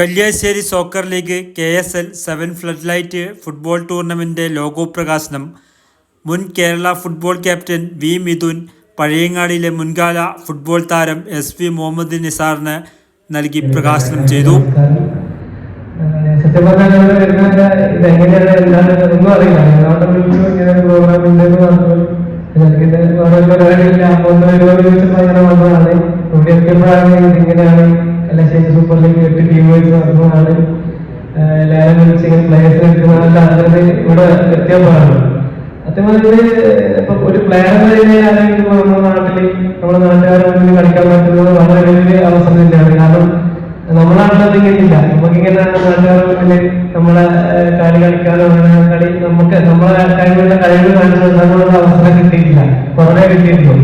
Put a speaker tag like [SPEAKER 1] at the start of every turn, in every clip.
[SPEAKER 1] Kalliasseri soccer league K S L seven flood light football tournament logo പ്രകാശനം. മുൻ Kerala football captain V Mithun പഴയങ്ങാടിയിലെ മുൻകാല football താരം S V Muhammad നിസാറിന് നൽകി പ്രകാശനം ചെയ്തു.
[SPEAKER 2] സത്യം പറഞ്ഞാൽ ഇവിടെ വരുന്ന ഇതെങ്ങനെയാണ് എന്താണ് ഒന്നും അറിയില്ല. ഞങ്ങളവിടെ വിളിച്ചു ഇങ്ങനെ ഒരു പ്രോഗ്രാം പരിപാടി വന്നതാണ് ഇതിങ്ങനെയാണ് കല്ലാശ്ശേരി സൂപ്പർ ലീഗ് എട്ട് ടീം വെച്ച് ലേലം വിളിച്ച് ഇങ്ങനെ പ്ലേയേഴ്സ് എടുക്കുന്നതല്ല അതിന് ഇവിടെ വ്യത്യാസമാണ് സത്യം ഒരു പ്ലെയർ നമ്മുടെ നാട്ടിൽ നമ്മുടെ നാട്ടുകാരെ കളിക്കാൻ പറ്റുന്നത് വളരെ വലിയ അവസരം തന്നെയാണ്. കാരണം നമ്മുടെ നാട്ടിലത് ഇങ്ങനെയില്ല നമുക്കിങ്ങനെ നമ്മളെ ഏഹ്, കളി കളിക്കാനോ അങ്ങനെ കളി നമുക്ക് നമ്മളെ കഴിവുള്ള കഴിവ് കാണിച്ചു കൊടുക്കാനുള്ള അവസരം കിട്ടിയിട്ടില്ല. കുറേ കിട്ടിയിട്ടുള്ളൂ.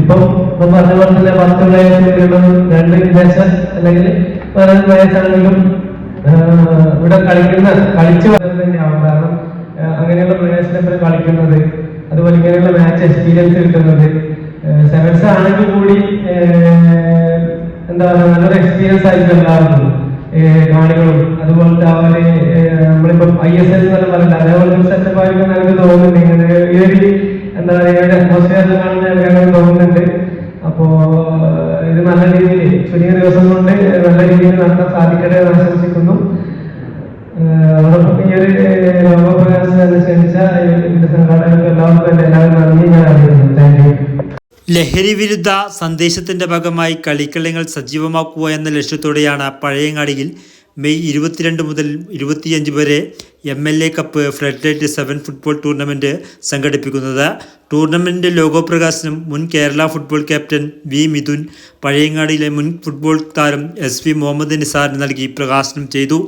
[SPEAKER 2] ഇപ്പം ഇപ്പൊ പറഞ്ഞ പോലെ തന്നെ പത്ത് പ്ലേയേഴ്സ് രണ്ട് വിദേശ അല്ലെങ്കിൽ വേറെ പ്ലേയേഴ്സ് ആണെങ്കിലും ഏഹ്, ഇവിടെ കളിക്കുന്ന കളിച്ചു വരുന്നത് തന്നെയാവും. കാരണം അങ്ങനെയുള്ള പ്ലേയേഴ്സിനെ കളിക്കുന്നത് അതുപോലെ ഇങ്ങനെയുള്ള മാച്ച് എക്സ്പീരിയൻസ് കിട്ടുന്നത് സെവൻസ് ആണെങ്കിൽ കൂടി എന്താ പറയുക നല്ലൊരു എക്സ്പീരിയൻസ് ആയിരിക്കും ഏഹ് കാണികളും അതുപോലെ ഏഹ് നമ്മളിപ്പം ഐ എസ് എൽ എന്നൊക്കെ പറയില്ല അതേപോലെ ഒരു സെറ്റപ്പ് തോന്നുന്നുണ്ട്. ഇങ്ങനെ ഈ എന്താ പറയുക ഒരു അറ്റ്മോസ്ഫിയർ കാണുന്ന എനിക്ക് തോന്നുന്നുണ്ട്. അപ്പോ ഇത് നല്ല രീതിയിൽ ചുരുങ്ങിയ ദിവസം കൊണ്ട് നല്ല രീതിയിൽ നടത്താൻ സാധിക്കട്ടെ എന്ന് ആശംസിക്കുന്നു. ഈ ഒരു ലോകപ്രകാശം അനുസരിച്ച ഇതിന്റെ സംഘാടകർക്ക് എല്ലാവർക്കും എല്ലാവരും നന്ദി. ഞാൻ അറിയിക്കുന്നു താങ്ക് യു.
[SPEAKER 1] ലഹരി വിരുദ്ധ സന്ദേശത്തിന്റെ ഭാഗമായി കളിക്കളങ്ങൾ സജീവമാക്കുക എന്ന ലക്ഷ്യത്തോടെയാണ് പഴയങ്ങാടിയിൽ മെയ് ഇരുപത്തിരണ്ട് മുതൽ ഇരുപത്തിയഞ്ച് വരെ M L A cup flood light seven football tournament സംഘടിപ്പിക്കുന്നത്. ടൂർണമെന്റ് ലോഗോ പ്രകാശനം മുൻ Kerala football captain V Mithun പഴയങ്ങാടിയിലെ മുൻ ഫുട്ബോൾ താരം എസ് വി മുഹമ്മദ് നിസാറിന് നൽകി പ്രകാശനം ചെയ്തു.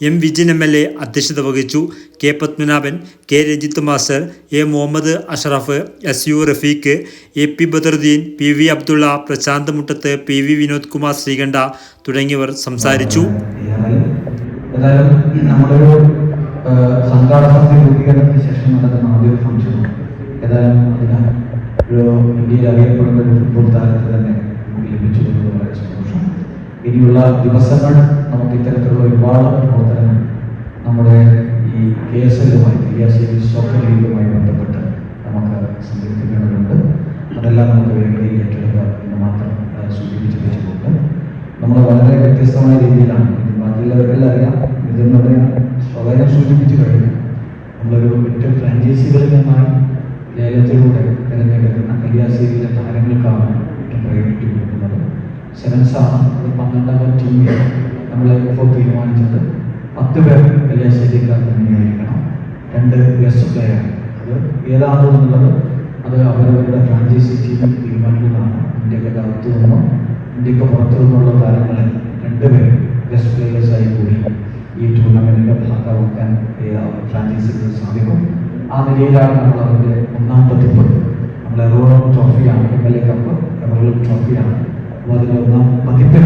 [SPEAKER 1] M Vijin M L A അധ്യക്ഷത വഹിച്ചു. K Padmanabhan K Ranjith master A Muhammad Ashraf S U Rafeeq A P Badaruddin P V Abdulla Prashanth Muttath P V Vinod Kumar Sreekanta തുടങ്ങിയവർ സംസാരിച്ചു.
[SPEAKER 3] ഏതായാലും ഇന്ത്യയിൽ അറിയപ്പെടുന്ന ഒരു ഫുട്ബോൾ ഇനിയുള്ള ദിവസങ്ങൾ നമുക്ക് ഇത്തരത്തിലുള്ള ഒരുപാട് പ്രവർത്തനങ്ങൾ നമ്മുടെ ഈ കെ എസ് എല്ലുമായി സോക്കർ ലീഗുമായി ബന്ധപ്പെട്ട് നമുക്ക് സംഘടിപ്പിക്കേണ്ടതുണ്ട്. അതെല്ലാം നമുക്ക് വേഗത്തിൽ ഏറ്റെടുക്കുക എന്ന് മാത്രം സൂചിപ്പിച്ചു വെച്ചുകൊണ്ട്. നമ്മൾ വളരെ വ്യത്യസ്തമായ രീതിയിലാണ് ബാക്കിയുള്ളവർക്കെല്ലാം അറിയാം. ഇതെന്ന് സ്വകാര്യം സൂചിപ്പിച്ചു കഴിഞ്ഞു നമ്മളൊരു എട്ട് ഫ്രാഞ്ചൈസികളിൽ നിന്നായി ലേലത്തിലൂടെ തിരഞ്ഞെടുക്കുന്ന കല്യാശ്ശേരിയിലെ താരങ്ങൾക്കാണ് ഏറ്റവും പ്രയോഗിക്കുന്നത് സെവൻസ് ആണ് ഒരു പന്ത്രണ്ടംഗ ടീമിൽ നമ്മൾ ഇപ്പോൾ തീരുമാനിച്ചത് പത്ത് പേർ കല്യാശ്ശേരിക്കാർ തന്നെയായിരിക്കണം. രണ്ട് ഗസ്റ്റ് പ്ലെയർ അത് ഏതാണെന്നുള്ളത് അത് അവരവരുടെ ഫ്രാഞ്ചൈസി ടീമിൽ തീരുമാനിക്കുന്നതാണ്. ഇന്ത്യയ്ക്ക് അകത്തു നിന്നും ഇന്ത്യയ്ക്ക് പുറത്തു നിന്നുള്ള താരങ്ങളെ രണ്ടുപേർ ഗസ്റ്റ് പ്ലെയേഴ്സായി കൂടി ഈ ടൂർണമെന്റിന്റെ ഭാഗമാക്കാൻ ഫ്രാഞ്ചൈസിക്ക് സാധിക്കും. ആ നിലയിലാണ് നമ്മൾ അവരുടെ ഒന്നാം പതിപ്പ്. നമ്മളെ എറോളം ട്രോഫിയാണ് കപ്പ് എറോളം